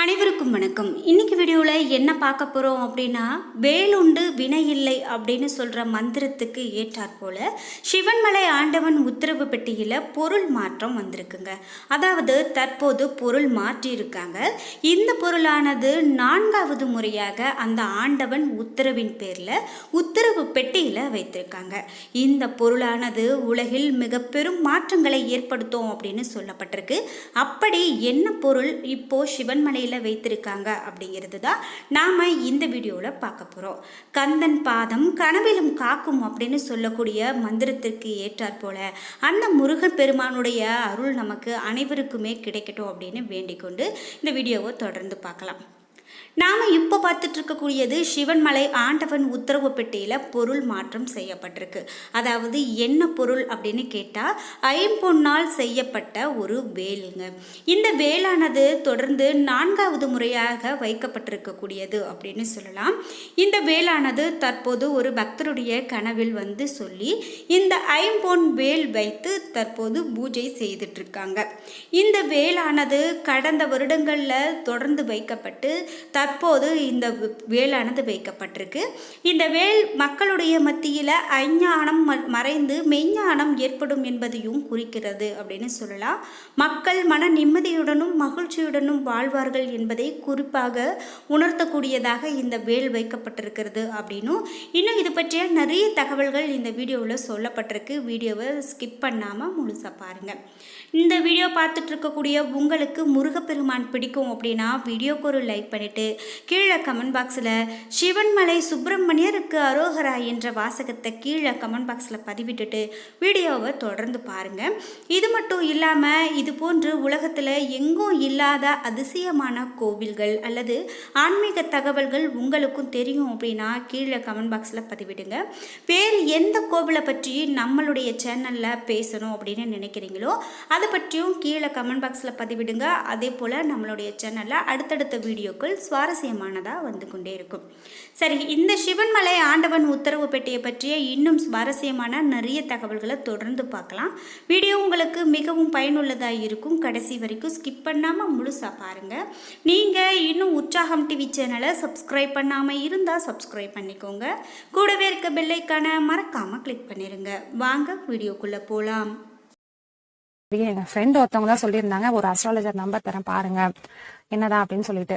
அனைவருக்கும் வணக்கம். இன்னைக்கு வீடியோவில் என்ன பார்க்க போகிறோம் அப்படின்னா வேலுண்டு வினை இல்லை அப்படின்னு சொல்கிற மந்திரத்துக்கு ஏற்றாற் போல் சிவன்மலை ஆண்டவன் உத்தரவு பெட்டியில் பொருள் மாற்றம் வந்திருக்குங்க. அதாவது தற்போது பொருள் மாற்றி இருக்காங்க இந்த பொருளானது நான்காவது முறையாக அந்த ஆண்டவன் உத்தரவின் பேரில் உத்தரவு பெட்டியில் வைத்திருக்காங்க. இந்த பொருளானது உலகில் மிக பெரும் மாற்றங்களை ஏற்படுத்தும் அப்படின்னு சொல்லப்பட்டிருக்கு. அப்படி என்ன பொருள் இப்போ சிவன்மலையில் வைத்திருக்காங்க அப்படிங்கிறது தான் நாம் இந்த வீடியோவில் பார்க்க போகிறோம் கந்தன் பாதம் கனவிலும் காக்கும் அப்படின்னு சொல்லக்கூடிய மந்திரத்திற்கு ஏற்றாற் போல அந்த முருகன் பெருமானுடைய அருள் நமக்கு அனைவருக்குமே கிடைக்கட்டும் அப்படின்னு வேண்டிக் கொண்டு இந்த வீடியோவை தொடர்ந்து பார்க்கலாம். நாம் இப்போ பார்த்துட்டு இருக்கக்கூடியது சிவன்மலை ஆண்டவன் உத்தரவு பெட்டியில் பொருள் மாற்றம் செய்யப்பட்டிருக்கு. அதாவது என்ன பொருள் அப்படின்னு கேட்டால் ஐம்பொன்னால் செய்யப்பட்ட ஒரு வேலுங்க. இந்த வேலானது தொடர்ந்து நான்காவது முறையாக வைக்கப்பட்டிருக்கக்கூடியது அப்படின்னு சொல்லலாம். இந்த வேலானது தற்போது ஒரு பக்தருடைய கனவில் வந்து சொல்லி இந்த ஐம்பொன் வேல் வைத்து தற்போது பூஜை செய்துட்டு இருக்காங்க இந்த வேலானது கடந்த வருடங்களில் தொடர்ந்து வைக்கப்பட்டு தற்போது இந்த வேலானது வைக்கப்பட்டிருக்கு. இந்த வேல் மக்களுடைய மத்தியில் அஞ்ஞானம் மறைந்து மெய்ஞானம் ஏற்படும் என்பதையும் குறிக்கிறது அப்படின்னு சொல்லலாம். மக்கள் மன நிம்மதியுடனும் மகிழ்ச்சியுடனும் வாழ்வார்கள் என்பதை குறிப்பாக உணர்த்தக்கூடியதாக இந்த வேல் வைக்கப்பட்டிருக்கிறது அப்படின்னும். இன்னும் இது பற்றிய நிறைய தகவல்கள் இந்த வீடியோவில் சொல்லப்பட்டிருக்கு. வீடியோவை ஸ்கிப் பண்ணாமல் முழுசாக பாருங்கள் இந்த வீடியோ பார்த்துட்டு இருக்கக்கூடிய உங்களுக்கு முருகப்பெருமான் பிடிக்கும் அப்படின்னா வீடியோக்கு ஒரு லைக் பண்ணிவிட்டு கீழே கமெண்ட் பாக்ஸில் சிவன்மலை சுப்பிரமணியருக்கு அரோகரா என்ற வாசகத்தை கீழே கமெண்ட் பாக்ஸில் பதிவிட்டுட்டு வீடியோவை தொடர்ந்து பாருங்கள் இது மட்டும் இல்லாமல் இது போன்று உலகத்தில் எங்கும் இல்லாத அதிசயமான கோவில்கள் அல்லது ஆன்மீக தகவல்கள் உங்களுக்கும் தெரியும் அப்படின்னா கீழே கமெண்ட் பாக்ஸில் பதிவிடுங்க. வேறு எந்த கோவிலை பற்றி நம்மளுடைய சேனலில் பேசணும் அப்படின்னு நினைக்கிறீங்களோ அதை பற்றியும் கீழே கமெண்ட் பாக்ஸில் பதிவிடுங்க. அதே போல் நம்மளுடைய சேனலில் அடுத்தடுத்த வீடியோக்கள் சுவாரஸ்யமானதாக வந்து கொண்டே இருக்கும். சரி இந்த சிவன்மலை ஆண்டவன் உத்தரவு பெட்டியை பற்றிய இன்னும் சுவாரஸ்யமான நிறைய தகவல்களை தொடர்ந்து பார்க்கலாம். வீடியோ உங்களுக்கு மிகவும் பயனுள்ளதாக இருக்கும். கடைசி வரைக்கும் ஸ்கிப் பண்ணாமல் முழுசாக பாருங்கள் நீங்கள் இன்னும் உற்சாகம் டிவி சேனலை சப்ஸ்கிரைப் பண்ணாமல் இருந்தால் சப்ஸ்கிரைப் பண்ணிக்கோங்க. கூடவே இருக்க பெல்லைக்கான மறக்காமல் கிளிக் பண்ணிடுங்க வாங்க வீடியோக்குள்ளே போகலாம் எங்க ஃப்ரெண்ட் ஒருத்தவங்க தான் சொல்லியிருந்தாங்க ஒரு அஸ்ட்ராலஜர் நம்பர் தரேன் பாருங்க. என்னதான் அப்படின்னு சொல்லிட்டு.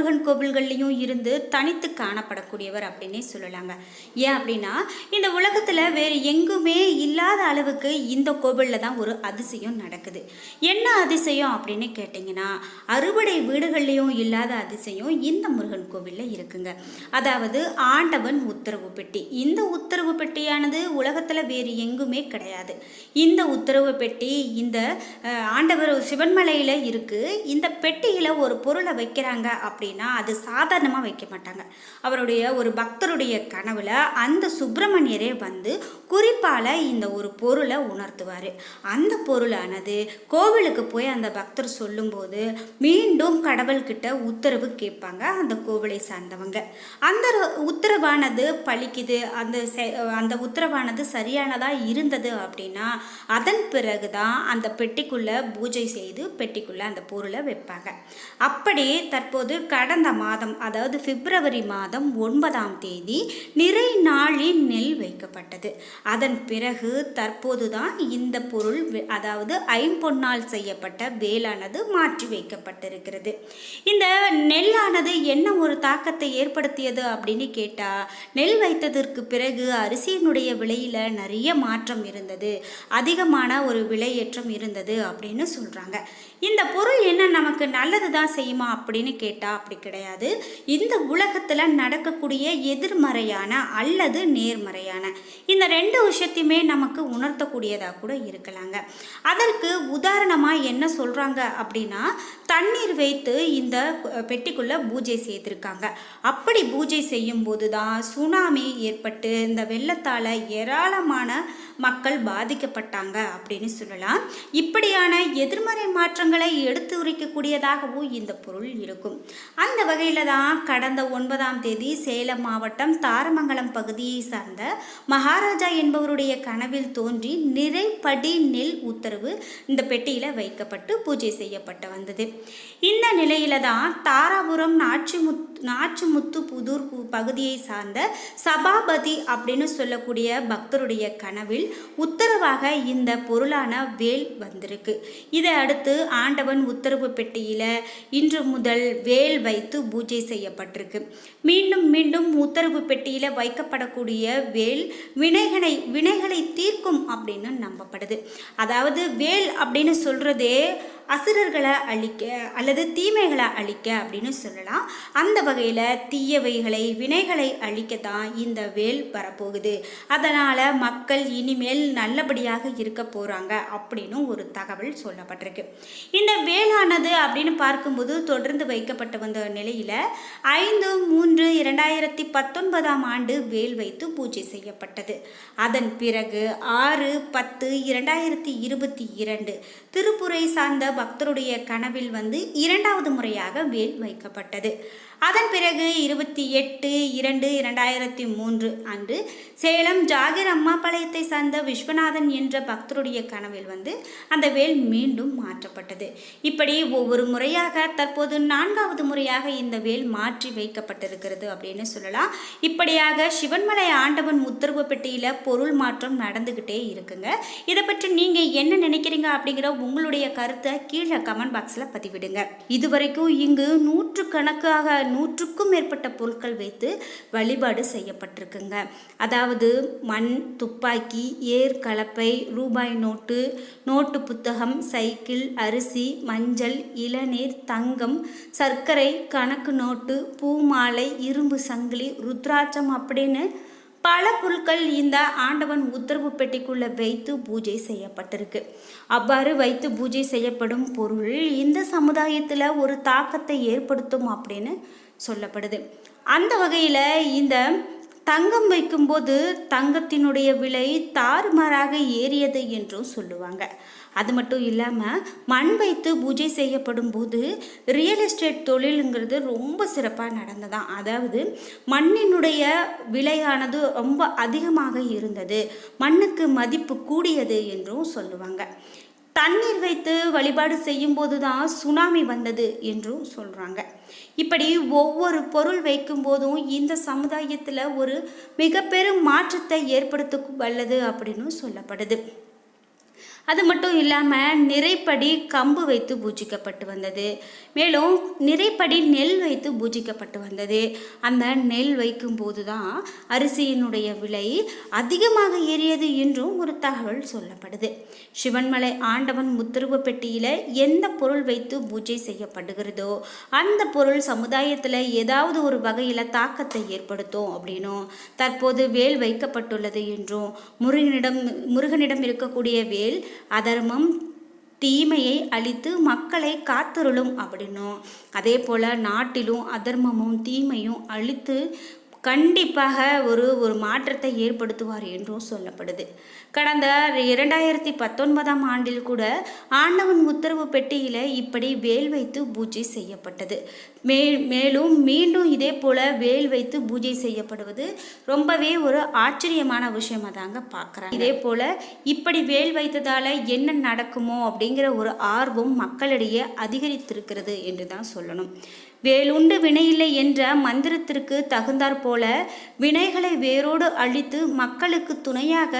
முருகன் கோவில்கள்லையும் இருந்து தனித்து காணப்படக்கூடியவர் அப்படின்னே சொல்லலாங்க. ஏன் அப்படின்னா இந்த உலகத்தில் வேறு எங்குமே இல்லாத அளவுக்கு இந்த கோவிலில் தான் ஒரு அதிசயம் நடக்குது. என்ன அதிசயம் அப்படின்னு கேட்டிங்கன்னா அறுவடை வீடுகள்லையும் இல்லாத அதிசயம் இந்த முருகன் கோவிலில் இருக்குங்க. அதாவது ஆண்டவன் உத்தரவு பெட்டி. இந்த உத்தரவு பெட்டியானது உலகத்தில் வேறு எங்குமே கிடையாது. இந்த உத்தரவு பெட்டி இந்த ஆண்டவர் சிவன்மலையில் இருக்குது இந்த பெட்டியில் ஒரு பொருளை வைக்கிறாங்க அப்படின்னா அது சாதாரணமாக வைக்க மாட்டாங்க. அவருடைய ஒரு பக்தருடைய கனவில் அந்த சுப்பிரமணியரே வந்து குறிப்பால் இந்த ஒரு பொருளை உணர்த்துவார். அந்த பொருளானது கோவிலுக்கு போய் அந்த பக்தர் சொல்லும்போது மீண்டும் கடவுள்கிட்ட உத்தரவு கேட்பாங்க அந்த கோவிலை சார்ந்தவங்க. அந்த உத்தரவானது பழிக்குது அந்த செ- அந்த உத்தரவானது சரியானதாக இருந்தது அப்படின்னா அதன் பிறகு தான் அந்த பெட்டிக்குள்ளே பூஜை செய்து பெட்டிக்குள்ளே அந்த பொருளை வைப்பாங்க. அப்படி தற்போது கடந்த மாதம் அதாவது பிப்ரவரி மாதம் ஒன்பதாம் தேதி நிறை நாளில் நெல் வைக்கப்பட்டது. அதன் பிறகு தற்போது தான் இந்த பொருள் அதாவது ஐம்பொன்னால் செய்யப்பட்ட வேலானது மாற்றி வைக்கப்பட்டிருக்கிறது. இந்த நெல்லானது என்ன ஒரு தாக்கத்தை ஏற்படுத்தியது அப்படின்னு கேட்டால் நெல் வைத்ததற்கு பிறகு அரிசியினுடைய விலையில் நிறைய மாற்றம் இருந்தது. அதிகமான ஒரு விலையேற்றம் இருந்தது அப்படின்னு சொல்கிறாங்க இந்த பொருள் என்ன நமக்கு நல்லது தான் செய்யுமா அப்படின்னு கேட்டால் அப்படி கிடையாது. இந்த உலகத்தில் நடக்கக்கூடிய எதிர்மறையான அல்லது நேர்மறையான இந்த ரெண்டு விஷயத்தையுமே நமக்கு உணர்த்தக்கூடியதாக கூட இருக்கலாங்க. அதற்கு உதாரணமாக என்ன சொல்கிறாங்க அப்படின்னா தண்ணீர் வைத்து இந்த பெட்டிக்குள்ளே பூஜை செய்திருக்காங்க. அப்படி பூஜை செய்யும்போது தான் சுனாமி ஏற்பட்டு இந்த வெள்ளத்தால் ஏராளமான மக்கள் பாதிக்கப்பட்டாங்க அப்படின்னு சொல்லலாம். இப்படியான எதிர்மறை மாற்றங்களை எடுத்து உரைக்கக்கூடியதாகவும் இந்த பொருள் இருக்கும். அந்த வகையில் தான் கடந்த ஒன்பதாம் தேதி சேலம் மாவட்டம் தாரமங்கலம் பகுதியை சார்ந்த மகாராஜா என்பவருடைய கனவில் தோன்றி நிறைப்படி நெல் உத்தரவு இந்த பெட்டியில் வைக்கப்பட்டு பூஜை செய்யப்பட்டு வந்தது. இந்த நிலையில தான் தாராபுரம் நாச்சிமுத் நாச்சிமுத்து புதூர் பு- பகுதியை சார்ந்த சபாபதி அப்படின்னு சொல்லக்கூடிய பக்தருடைய கனவில் உத்தரவாக இந்த பொருளான வேல் வந்திருக்கு. இதை அடுத்து ஆண்டவன் உத்தரவு பெட்டியில் இன்று முதல் வேல் வைத்து பூஜை செய்யப்பட்டிருக்கு. மீண்டும் மீண்டும் உத்தரவு பெட்டியில் வைக்கப்படக்கூடிய வேல் வினைகளை வினைகளை தீர்க்கும் அப்படின்னு நம்பப்படுது. அதாவது வேல் அப்படின்னு சொல்கிறதே அசுரர்களை அழிக்க அல்லது தீமைகளை அழிக்க அப்படின்னு சொல்லலாம். அந்த வகையில் தீயவைகளை வினைகளை அழிக்க தான் இந்த வேல் வரப்போகுது. அதனால் மக்கள் இனிமேல் நல்லபடியாக இருக்க போகிறாங்க அப்படின்னு ஒரு தகவல் சொல்லப்பட்டிருக்கு. இந்த வேலானது அப்படின்னு பார்க்கும்போது தொடர்ந்து வைக்கப்பட்டு வந்த நிலையில் ஐந்து மூன்று இரண்டாயிரத்தி பத்தொன்பதாம் ஆண்டு வேல் வைத்து பூஜை செய்யப்பட்டது. அதன் பிறகு ஆறு பத்து இரண்டாயிரத்தி இருபத்தி இரண்டு திருப்புரை சார்ந்த பக்தருடைய கனவில் வந்து இரண்டாவது முறையாக வேல் வைக்கப்பட்டது. அதன் பிறகு இருபத்தி எட்டு இரண்டு இரண்டாயிரத்தி மூன்று அன்று சேலம் ஜாகிர் அம்மாபாளையத்தை சார்ந்த விஸ்வநாதன் என்ற பக்தருடைய கனவில் வந்து அந்த வேல் மீண்டும் மாற்றப்பட்டது. இப்படி ஒவ்வொரு முறையாக தற்போது நான்காவது முறையாக இந்த வேல் மாற்றி வைக்கப்பட்டிருக்கிறது அப்படின்னு சொல்லலாம். இப்படியாக சிவன்மலை ஆண்டவன் உத்தரவு பெட்டியில் பொருள் மாற்றம் நடந்துக்கிட்டே இருக்குங்க. இதை பற்றி நீங்கள் என்ன நினைக்கிறீங்க அப்படிங்கிற உங்களுடைய கருத்தை கீழே கமெண்ட் பாக்ஸில் பதிவிடுங்க. இதுவரைக்கும் இங்கு நூற்றுக்கணக்காக நூற்றுக்கும் மேற்பட்ட பொருட்கள் வைத்து வழிபாடு செய்யப்பட்டிருக்குங்க. அதாவது மண் துப்பாக்கி ஏர் கலப்பை ரூபாய் நோட்டு நோட்டு புத்தகம் சைக்கிள் அரிசி மஞ்சள் இளநீர் தங்கம் சர்க்கரை கணக்கு நோட்டு பூமாலை இரும்பு சங்கிலி ருத்ராட்சம் அப்படின்னு பல பொருட்கள் இந்த ஆண்டவன் உத்தரவு பெட்டிக்குள்ளே வைத்து பூஜை செய்யப்பட்டிருக்கு. அவ்வாறு வைத்து பூஜை செய்யப்படும் பொருள் இந்த சமுதாயத்தில் ஒரு தாக்கத்தை ஏற்படுத்தும் அப்படின்னு சொல்லப்படுது. அந்த வகையில் இந்த தங்கம் வைக்கும்போது தங்கத்தினுடைய விலை தாறுமாறாக ஏறியது என்றும் சொல்லுவாங்க. அது மட்டும் இல்லாமல் மண் வைத்து பூஜை செய்யப்படும் போது ரியல் எஸ்டேட் தொழிலுங்கிறது ரொம்ப சிறப்பாக நடந்ததான் அதாவது மண்ணினுடைய விலையானது ரொம்ப அதிகமாக இருந்தது. மண்ணுக்கு மதிப்பு கூடியது என்றும் சொல்லுவாங்க. தண்ணீர் வைத்து வழிபாடு செய்யும்போது தான் சுனாமி வந்தது என்றும் சொல்கிறாங்க இப்படி ஒவ்வொரு பொருள் வைக்கும் போதும் இந்த சமுதாயத்தில் ஒரு மிக பெரும் மாற்றத்தை ஏற்படுத்த வல்லது அப்படின்னு சொல்லப்படுது. அது மட்டும் இல்லாமல் நிறைப்படி கம்பு வைத்து பூஜிக்கப்பட்டு வந்தது. மேலும் நிறைப்படி நெல் வைத்து பூஜிக்கப்பட்டு வந்தது. அந்த நெல் வைக்கும்போது தான் அரிசியினுடைய விலை அதிகமாக ஏறியது என்றும் ஒரு தகவல் சொல்லப்படுது. சிவன்மலை ஆண்டவன் உத்தரவு பெட்டியில் எந்த பொருள் வைத்து பூஜை செய்யப்படுகிறதோ அந்த பொருள் சமுதாயத்தில் ஏதாவது ஒரு வகையில் தாக்கத்தை ஏற்படுத்தும் அப்படின்னும் தற்போது வேல் வைக்கப்பட்டுள்ளது என்றும் முருகனிடம் முருகனிடம் இருக்கக்கூடிய வேல் அதர்மம் தீமையை அழித்து மக்களை காத்தருளும் அப்படின்னும். அதே போல் நாட்டிலும் அதர்மமும் தீமையும் அழித்து கண்டிப்பாக ஒரு ஒரு மாற்றத்தை ஏற்படுத்துவார் என்றும் சொல்லப்படுது. கடந்த இரண்டாயிரத்தி பத்தொன்பதாம் ஆண்டில் கூட ஆண்டவன் உத்தரவு பெட்டியில் இப்படி வேல் வைத்து பூஜை செய்யப்பட்டது. மே மேலும் மீண்டும் இதே போல் வேல் வைத்து பூஜை செய்யப்படுவது ரொம்பவே ஒரு ஆச்சரியமான விஷயமா தாங்க பார்க்குறேன் இதே போல் இப்படி வேல் வைத்ததால் என்ன நடக்குமோ அப்படிங்கிற ஒரு ஆர்வம் மக்களிடையே அதிகரித்திருக்கிறது என்று தான் சொல்லணும். வேலுண்டு வினையில்லை என்ற மந்திரத்திற்கு தகுந்தாற்போல் போல வினைகளை வேரோடு அழித்து மக்களுக்கு துணையாக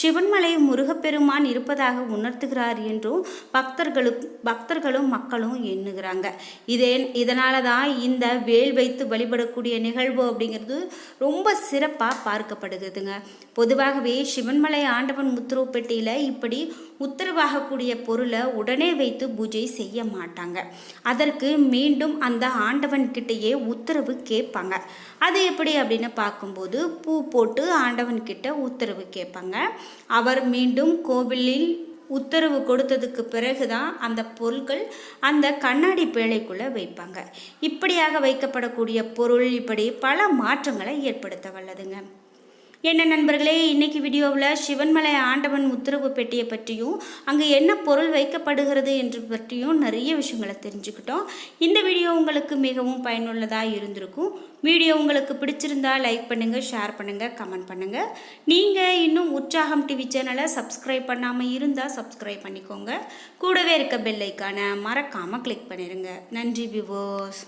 சிவன்மலை முருகப்பெருமான் இருப்பதாக உணர்த்துகிறார் என்றும் பக்தர்களுக்கு பக்தர்களும் மக்களும் எண்ணுகிறாங்க. இதே இதனால தான் இந்த வேல் வைத்து வழிபடக்கூடிய நிகழ்வு அப்படிங்கிறது ரொம்ப சிறப்பாக பார்க்கப்படுகிறதுங்க. பொதுவாகவே சிவன்மலை ஆண்டவன் முத்துருப்பேட்டையில் இப்படி உத்தரவாகக்கூடிய பொருளை உடனே வைத்து பூஜை செய்ய மாட்டாங்க. அதற்கு மீண்டும் அந்த ஆண்டவன்கிட்டயே உத்தரவு கேட்பாங்க. அது எப்படி அப்படின்னு பார்க்கும்போது பூ போட்டு ஆண்டவன்கிட்ட உத்தரவு கேட்பாங்க. அவர் மீண்டும் கோவிலில் உத்தரவு கொடுத்ததுக்கு பிறகு தான் அந்த பொருட்கள் அந்த கண்ணாடி பேழைக்குள்ளே வைப்பாங்க. இப்படியாக வைக்கப்படக்கூடிய பொருள் இப்படி பல மாற்றங்களை ஏற்படுத்த வல்லதுங்க. என்ன நண்பர்களே இன்னைக்கு வீடியோவில் சிவன்மலை ஆண்டவன் உத்தரவு பெட்டியை பற்றியும் அங்கே என்ன பொருள் வைக்கப்படுகிறது என்று பற்றியும் நிறைய விஷயங்களை தெரிஞ்சுக்கிட்டோம். இந்த வீடியோ உங்களுக்கு மிகவும் பயனுள்ளதாக இருந்திருக்கும். வீடியோ உங்களுக்கு பிடிச்சிருந்தா லைக் பண்ணுங்கள் ஷேர் பண்ணுங்கள் கமெண்ட் பண்ணுங்கள் நீங்கள் இன்னும் உற்சாகம் டிவி சேனலை சப்ஸ்கிரைப் பண்ணாமல் இருந்தால் சப்ஸ்கிரைப் பண்ணிக்கோங்க. கூடவே இருக்க பெல்லைக்கான மறக்காமல் கிளிக் பண்ணிடுங்க நன்றி விவோஸ்